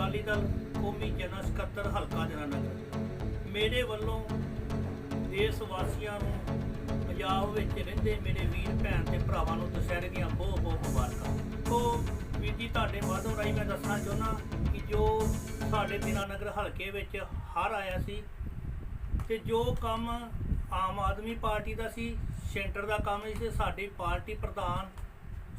ਅਕਾਲੀ ਦਲ ਕੌਮੀ ਜਨਰਲ ਸਕੱਤਰ ਹਲਕਾ ਜਨਾਨਗਰ ਮੇਰੇ ਵੱਲੋਂ ਦੇਸ਼ ਵਾਸੀਆਂ ਨੂੰ ਪੰਜਾਬ ਵਿੱਚ ਰਹਿੰਦੇ ਮੇਰੇ ਵੀਰ ਭੈਣ ਤੇ ਭਰਾਵਾਂ ਨੂੰ ਦੁਸਹਿਰੇ ਦੀਆਂ ਬਹੁਤ ਬਹੁਤ ਮੁਬਾਰਕਾਂ। ਸੋ ਵੀਰ ਜੀ, ਤੁਹਾਡੇ ਮਾਧੋ ਰਾਈ ਮੈਂ ਦੱਸਣਾ ਚਾਹੁੰਦਾ ਕਿ ਜੋ ਸਾਡੇ ਦਿਨਾਨਗਰ ਹਲਕੇ ਵਿੱਚ ਹਾਰ ਆਇਆ ਸੀ ਤੇ ਜੋ ਕੰਮ ਆਮ ਆਦਮੀ ਪਾਰਟੀ ਦਾ ਸੀ, ਸੈਂਟਰ ਦਾ ਕੰਮ ਸੀ, ਸਾਡੇ ਪਾਰਟੀ ਪ੍ਰਧਾਨ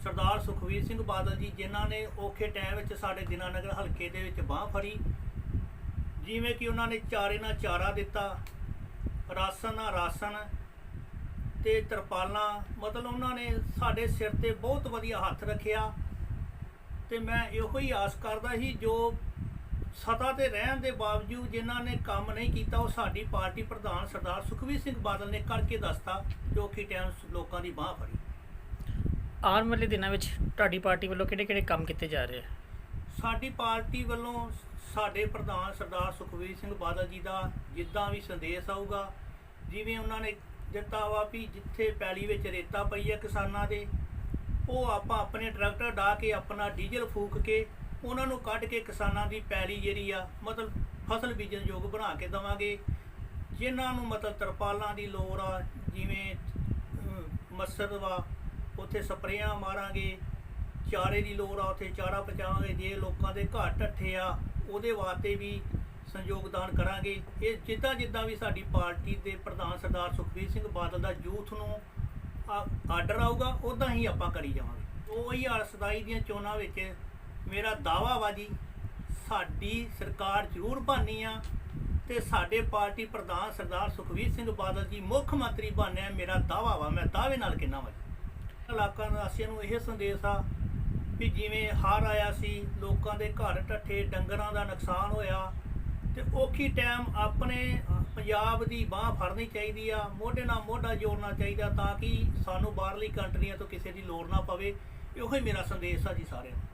ਸਰਦਾਰ ਸੁਖਵੀਰ ਸਿੰਘ ਬਾਦਲ ਜੀ, ਜਿਨ੍ਹਾਂ ਨੇ ਔਖੇ ਟਾਈਮ ਵਿੱਚ ਸਾਡੇ ਦਿਨਾਨਗਰ ਹਲਕੇ ਦੇ ਵਿੱਚ ਬਾਹ ਫੜੀ। ਜਿਵੇਂ ਕਿ ਉਹਨਾਂ ਨੇ ਚਾਰੇ ਨਾਲ ਚਾਰਾ ਦਿੱਤਾ, ਰਾਸ਼ਨ ਨਾਲ ਰਾਸ਼ਨ ਤੇ ਤਰਪਾਲਾਂ, ਮਤਲਬ ਉਹਨਾਂ ਨੇ ਸਾਡੇ ਸਿਰ ਤੇ ਬਹੁਤ ਵਧੀਆ ਹੱਥ ਰੱਖਿਆ। ਤੇ ਮੈਂ ਇਹੋ ਹੀ ਆਸ ਕਰਦਾ ਸੀ, ਜੋ ਸਤਾ ਤੇ ਰਹਿਣ ਦੇ ਬਾਵਜੂਦ ਜਿਨ੍ਹਾਂ ਨੇ ਕੰਮ ਨਹੀਂ ਕੀਤਾ, ਉਹ ਸਾਡੀ ਪਾਰਟੀ ਪ੍ਰਧਾਨ ਸਰਦਾਰ ਸੁਖਵੀਰ ਸਿੰਘ ਬਾਦਲ ਨੇ ਕਰਕੇ ਦੱਸਤਾ, ਜੋ ਕਿ ਟਾਈਮ ਲੋਕਾਂ ਦੀ ਬਾਹ ਫੜੀ। ਆਉਣ ਵਾਲੇ ਦਿਨਾਂ ਵਿੱਚ ਤੁਹਾਡੀ ਪਾਰਟੀ ਵੱਲੋਂ ਕਿਹੜੇ-ਕਿਹੜੇ ਕੰਮ ਕੀਤੇ ਜਾ ਰਹੇ ਆ? ਸਾਡੀ ਪਾਰਟੀ ਵੱਲੋਂ ਸਾਡੇ ਪ੍ਰਧਾਨ ਸਰਦਾਰ ਸੁਖਵੀਰ ਸਿੰਘ ਬਾਦਲ ਜੀ ਦਾ ਜਿੱਦਾਂ ਵੀ ਸੰਦੇਸ਼ ਆਊਗਾ ਜਿਵੇਂ ਉਹਨਾਂ ਨੇ ਦਿੱਤਾ ਵਾ ਵੀ ਜਿੱਥੇ ਪੈਲੀ ਵਿੱਚ ਰੇਤਾ ਪਈ ਹੈ ਕਿਸਾਨਾਂ ਦੇ ਉਹ ਆਪਾਂ ਆਪਣੇ ਟਰੈਕਟਰ ਢਾ ਕੇ ਆਪਣਾ ਡੀਜ਼ਲ ਫੂਕ ਕੇ ਉਹਨਾਂ ਨੂੰ ਕੱਢ ਕੇ ਕਿਸਾਨਾਂ ਦੀ ਪੈਲੀ ਜਿਹੜੀ ਆ ਮਤਲਬ ਫਸਲ ਬੀਜਣ ਯੋਗ ਬਣਾ ਕੇ ਦਵਾਂਗੇ। ਜਿਨ੍ਹਾਂ ਨੂੰ ਮਤਲਬ ਤਰਪਾਲਾਂ ਦੀ ਲੋੜ ਆ ਜਿਵੇਂ ਅਮ, ਵਾ ਉੱਥੇ ਸਪਰੇਆਂ ਮਾਰਾਂਗੇ, ਚਾਰੇ ਦੀ ਲੋੜ ਆ ਉੱਥੇ ਚਾਰਾ ਪਹੁੰਚਾਵਾਂਗੇ, ਜੇ ਲੋਕਾਂ ਦੇ ਘਰ ਢੱਠੇ ਆ, ਉਹਦੇ ਵਾਸਤੇ ਵੀ ਸੰਯੋਗਦਾਨ ਕਰਾਂਗੇ। ਇਹ ਜਿੱਦਾਂ ਜਿੱਦਾਂ ਵੀ ਸਾਡੀ ਪਾਰਟੀ ਦੇ ਪ੍ਰਧਾਨ ਸਰਦਾਰ ਸੁਖਬੀਰ ਸਿੰਘ ਬਾਦਲ ਦਾ ਯੂਥ ਨੂੰ ਆਰਡਰ ਆਊਗਾ ਉਦਾਂ ਹੀ ਆਪਾਂ ਕਰੀ ਜਾਵਾਂਗੇ। ਉਹੀ ਹਾਲ ਸਦਾਈ ਦੀਆਂ ਚੋਣਾਂ ਵਿੱਚ ਮੇਰਾ ਦਾਵਾ ਵਾ ਜੀ, ਸਾਡੀ ਸਰਕਾਰ ਜ਼ਰੂਰ ਬਣਨੀ ਆ ਤੇ ਸਾਡੇ ਪਾਰਟੀ ਪ੍ਰਧਾਨ ਸਰਦਾਰ ਸੁਖਬੀਰ ਸਿੰਘ ਬਾਦਲ ਜੀ ਮੁੱਖ ਮੰਤਰੀ ਬਣਿਆ ਮੇਰਾ ਦਾਵਾ ਵਾ। ਮੈਂ ਦਾਅਵੇ ਨਾਲ ਕਿੰਨਾ ਵਾ ਜੀ। ਇਲਾਕਾ ਨਿਵਾਸੀਆਂ ਨੂੰ ਇਹ ਸੰਦੇਸ਼ ਆ ਵੀ ਜਿਵੇਂ ਹੜ੍ਹ ਆਇਆ ਸੀ, ਲੋਕਾਂ ਦੇ ਘਰ ਢੱਠੇ ਡੰਗਰਾਂ ਦਾ ਨੁਕਸਾਨ ਹੋਇਆ, ਤੇ ਔਖੀ ਟਾਈਮ ਆਪਣੇ ਪੰਜਾਬ ਦੀ ਬਾਹ ਫੜਨੀ ਚਾਹੀਦੀ ਆ, ਮੋਢੇ ਨਾਲ ਮੋਢਾ ਜੋੜਨਾ ਚਾਹੀਦਾ ਤਾਂ ਕਿ ਸਾਨੂੰ ਬਾਹਰਲੀ ਕੰਟਰੀਆਂ ਤੋਂ ਕਿਸੇ ਦੀ ਲੋੜ ਨਾ ਪਵੇ, ਇਹੋ ਹੀ ਮੇਰਾ ਸੰਦੇਸ਼ ਆ ਜੀ ਸਾਰਿਆਂ ਨੂੰ।